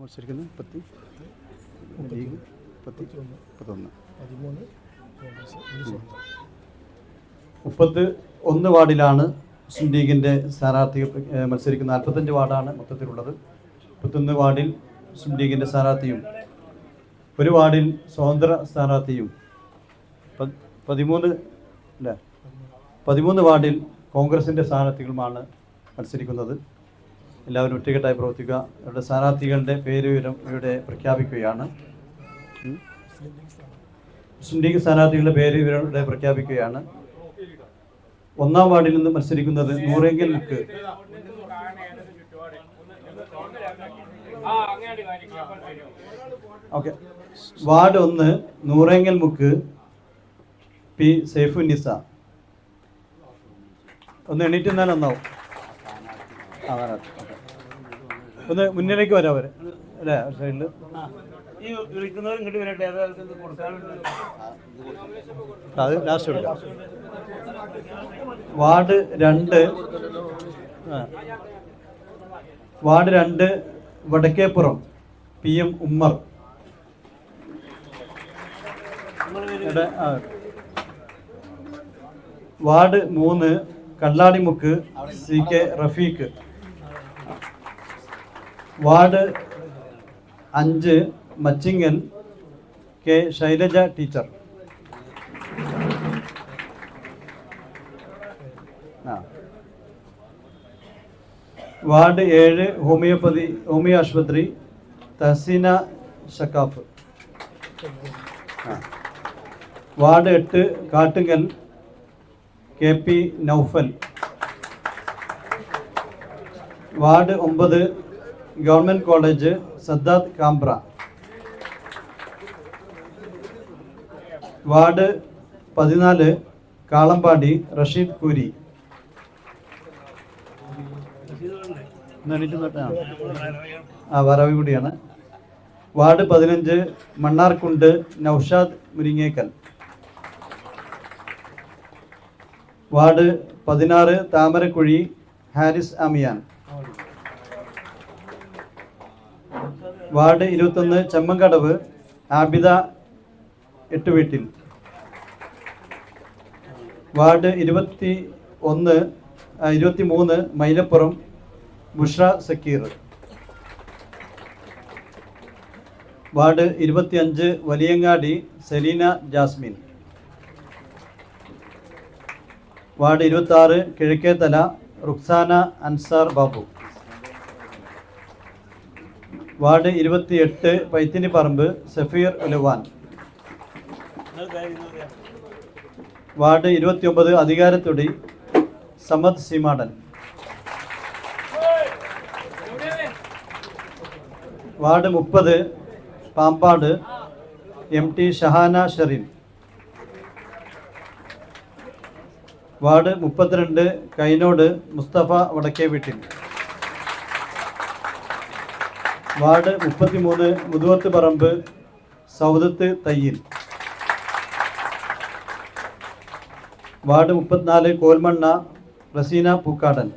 മത്സരിക്കുന്നത് പത്തി. ലീഗ് പത്തി. മുപ്പത്തൊന്ന് പതിമൂന്ന് മുപ്പത്ത് ഒന്ന് വാർഡിലാണ് മുസ്ലിം ലീഗിന്റെ സ്ഥാനാർത്ഥികൾ ഏഹ്, മത്സരിക്കുന്ന നാൽപ്പത്തഞ്ച് വാർഡാണ് മൊത്തത്തിലുള്ളത്. മുപ്പത്തൊന്ന് വാർഡിൽ മുസ്ലിം ലീഗിന്റെ സ്ഥാനാർത്ഥിയും ഒരു വാർഡിൽ സ്വതന്ത്ര സ്ഥാനാർത്ഥിയും. പതിമൂന്ന് അല്ല പതിമൂന്ന് വാർഡിൽ കോൺഗ്രസിന്റെ സ്ഥാനാർത്ഥികളുമാണ് മത്സരിക്കുന്നത്. എല്ലാവരും ഒറ്റക്കെട്ടായി പ്രവർത്തിക്കുക. അവരുടെ സ്ഥാനാർത്ഥികളുടെ പേര് വിവരം ഇവിടെ പ്രഖ്യാപിക്കുകയാണ്. മുസ്ലിം ലീഗ് സ്ഥാനാർത്ഥികളുടെ പേര് വിവരം ഇവിടെ പ്രഖ്യാപിക്കുകയാണ്. ഒന്നാം വാർഡിൽ നിന്ന് മത്സരിക്കുന്നത് നൂറെങ്കിൽ മുക്ക് ഓക്കെ. വാർഡ് ഒന്ന് നൂറെങ്കൽ മുക്ക് പി സൈഫുന്നിസ ഒന്ന് എണീറ്റ് നിന്നാൽ ഒന്നാവും ഒന്ന് മുന്നിലേക്ക് വരാം അവർ. അല്ലേ സൈഡിൽ ഈ വിളിക്കുന്നവർ ഇങ്ങോട്ട് വരട്ടെ? ഏതായാലും അത് ലാസ്റ്റ് എടുക്കാം വാർഡ് രണ്ട്. വാർഡ് രണ്ട് Vadakkeppuram P M Ummer. Ward മൂന്ന് Kalladimukku C K Rafeeq. Ward അഞ്ച് Machingal K Shailaja teacher. Ward ഏഴ് ഹോമിയോപ്പതി ഹോമിയോ ആശുപത്രി തഹസീന ഷക്കാഫ്. വാർഡ് എട്ട് Kattungal K P Noufal. Ward ഒമ്പത് government college Saddad Kambra ward പതിനാല് കാളമ്പാടി റഷീദ് കുരി. ആ. വറവി കൂടിയാണ്. വാർഡ് പതിനഞ്ച് മണ്ണാർക്കുണ്ട് നൌഷാദ് മുരിങ്ങേക്കൽ. വാർഡ് പതിനാറ് താമരക്കുഴി ഹാരിസ് അമിയാൻ. വാർഡ് ഇരുപത്തൊന്ന് ചെമ്മങ്കടവ് ആബിദ എട്ടുവീട്ടിൽ വാർഡ് ഇരുപത്തി ഒന്ന് ഇരുപത്തി മൂന്ന് മൈലപ്പുറം ബുഷ്ര സക്കീർ. വാർഡ് ഇരുപത്തിയഞ്ച് വലിയങ്ങാടി സെലീന ജാസ്മിൻ. വാർഡ് ഇരുപത്തി ആറ് കിഴക്കേത്തല റുക്സാന അൻസാർ ബാബു. വാർഡ് ഇരുപത്തിയെട്ട് പൈത്തിനിപ്പറമ്പ് സഫീർ ലുവാൻ വാർഡ് ഇരുപത്തിയൊമ്പത് അധികാരത്തൊടി സമദ് സീമാടൻ. വാർഡ് മുപ്പത് Pampad M T Shahana Shereen. Ward മുപ്പത്തിരണ്ട് കൈനോട് മുസ്തഫ വടക്കേ വീട്ടിൽ വാർഡ് മുപ്പത്തിമൂന്ന് മുതുവത്ത് പറമ്പ് സൗദത്ത് തയ്യിൽ. വാർഡ് മുപ്പത്തിനാല് കോൽമണ്ണ റസീന പൂക്കാടൻ.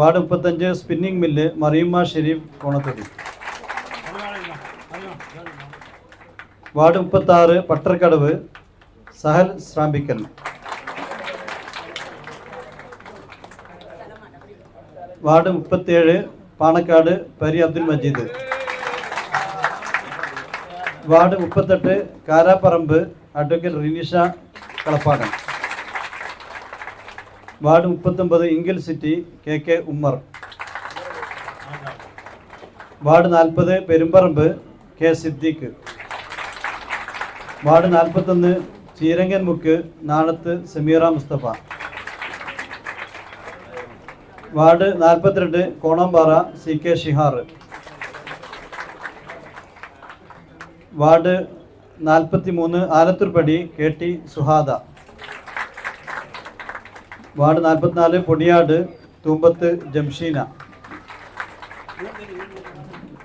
വാർഡ് മുപ്പത്തഞ്ച് spinning mill Mariyamma Shareef Konathodi ward മുപ്പത്താറ് പട്ടർക്കടവ് സഹൽ ശ്രാമ്പിക്കൽ. വാർഡ് മുപ്പത്തിയേഴ് പാണക്കാട് പരി അബ്ദുൽ മജീദ്. വാർഡ് മുപ്പത്തെട്ട് കാരാപ്പറമ്പ് അഡ്വക്കേറ്റ് റിനിഷ കളപ്പാടൻ വാർഡ് മുപ്പത്തൊമ്പത് ഇംഗിൽ city K K Ummer. Ward നാൽപ്പത് പെരുമ്പറമ്പ് കെ സിദ്ദീഖ്. വാർഡ് നാൽപ്പത്തൊന്ന് ചീരങ്കൻമുക്ക് നാണത്ത് സമീറ മുസ്തഫ. വാർഡ് നാൽപ്പത്തിരണ്ട് Konampara C K Shihar. Ward നാൽപ്പത്തി മൂന്ന് Alathurpadi K T Suhada. Ward നാൽപ്പത്തിനാല് പൊടിയാട് തൂമ്പത്ത് ജംഷീന.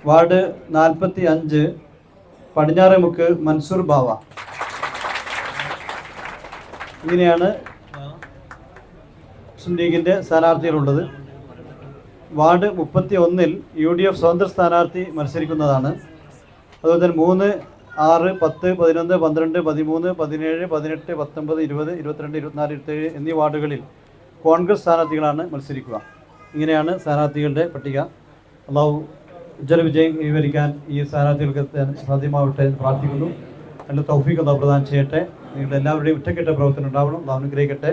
വാർഡ് നാൽപ്പത്തി അഞ്ച് പടിഞ്ഞാറേമുക്ക് മൻസൂർ ബാവ. ഇങ്ങനെയാണ് മുസ്ലിം ലീഗിന്റെ സ്ഥാനാർത്ഥികളുള്ളത്. വാർഡ് മുപ്പത്തി ഒന്നിൽ യു ഡി എഫ് സ്വതന്ത്ര സ്ഥാനാർത്ഥി മത്സരിക്കുന്നതാണ്. അതുപോലെ തന്നെ മൂന്ന് ആറ് പത്ത് പതിനൊന്ന് പന്ത്രണ്ട് പതിമൂന്ന് പതിനേഴ് പതിനെട്ട് പത്തൊമ്പത് ഇരുപത് ഇരുപത്തിരണ്ട് ഇരുപത്തിനാല് ഇരുപത്തേഴ് എന്നീ വാർഡുകളിൽ കോൺഗ്രസ് സ്ഥാനാർത്ഥികളാണ് മത്സരിക്കുക. ഇങ്ങനെയാണ് സ്ഥാനാർത്ഥികളുടെ പട്ടിക. അള്ളാഹു ഉജ്ജ്വല വിജയം കൈവരിക്കാൻ ഈ സ്ഥാനാർത്ഥികൾക്ക് സാധ്യമാവട്ടെ എന്ന് പ്രാർത്ഥിക്കുന്നു. നല്ല തൗഫീഖ് അള്ളാഹു പ്രദാനം ചെയ്യട്ടെ. നിങ്ങളുടെ എല്ലാവരുടെയും ഒറ്റക്കെട്ട പ്രവർത്തനം ഉണ്ടാവണം. അള്ളാഹു അനുഗ്രഹിക്കട്ടെ.